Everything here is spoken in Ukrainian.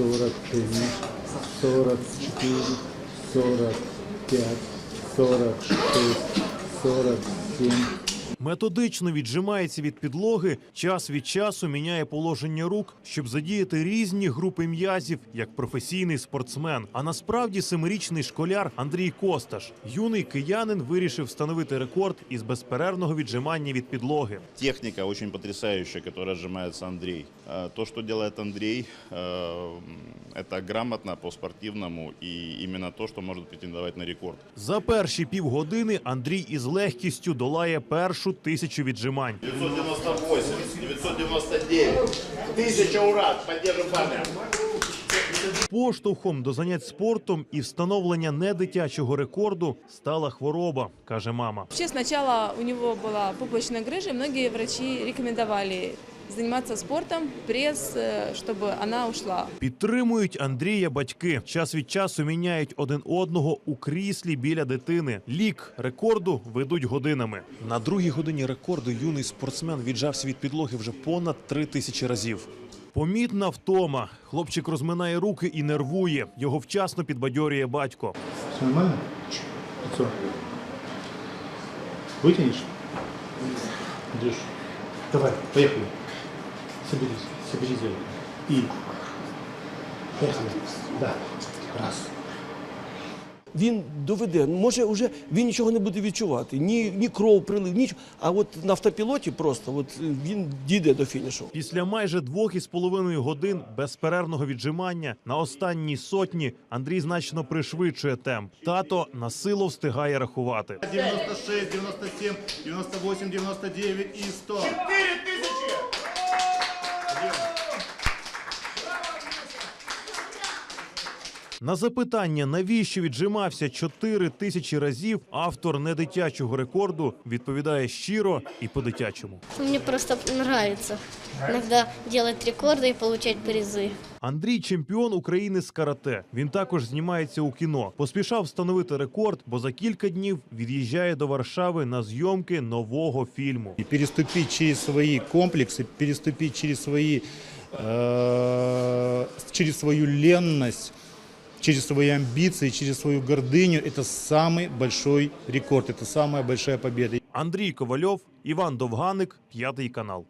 43, 44, 45, 46, 47, Методично віджимається від підлоги, час від часу міняє положення рук, щоб задіяти різні групи м'язів як професійний спортсмен. А насправді семирічний школяр Андрій Косташ, юний киянин, вирішив встановити рекорд із безперервного віджимання від підлоги. Техника очень потрясающая, которой отжимается Андрей. Э, То, делает Андрей, э, это грамотно по-спортивному и именно то, что может претендовать на рекорд. За перші півгодини Андрій із легкістю долає першу тисячу віджимань. 998, 999, тысяча ура, поддержим парня. Поштовхом до занять спортом і встановлення недитячого рекорду стала хвороба, каже мама. Вообще сначала у него была пупочная грыжа, и многие врачи рекомендовали заниматься спортом, пресс, э, чтобы она ушла. Підтримують Андрія батьки. Час від часу міняють один одного у кріслі біля дитини. Лік рекорду ведуть годинами. На другій годині рекорду юний спортсмен віджався від підлоги вже понад три тисячі разів. Помітна втома. Хлопчик розминає руки і нервує. Його вчасно підбадьорює батько. Все нормально? Лицо. Вытянешь? Давай, поехали. Соберись, соберись. И. Поехали. Да. Раз. Він доведе, може, вже він нічого не буде відчувати, ні, ні кров прилив, нічого. А от на автопілоті просто от він дійде до фінішу. Після майже двох із половиною годин безперервного віджимання на останній сотні Андрій значно пришвидшує темп. Тато на силу встигає рахувати. 96, 97, 98, 99 и 100. На запитання, навіщо віджимався 4 тисячі разів, автор недитячого рекорду відповідає щиро і по-дитячому. Мне просто нравится иногда делать рекорды и получать призы. Андрій чемпіон України з карате. Він також знімається у кіно. Поспішав встановити рекорд, бо за кілька днів від'їжджає до Варшави на зйомки нового фільму. И переступить через свои комплексы, переступить через свои, э, через свою ленность, через свои амбиции, через свою гордыню, это самый большой рекорд, это самая большая победа. Андрій Ковальов, Іван Довганик, п'ятий канал.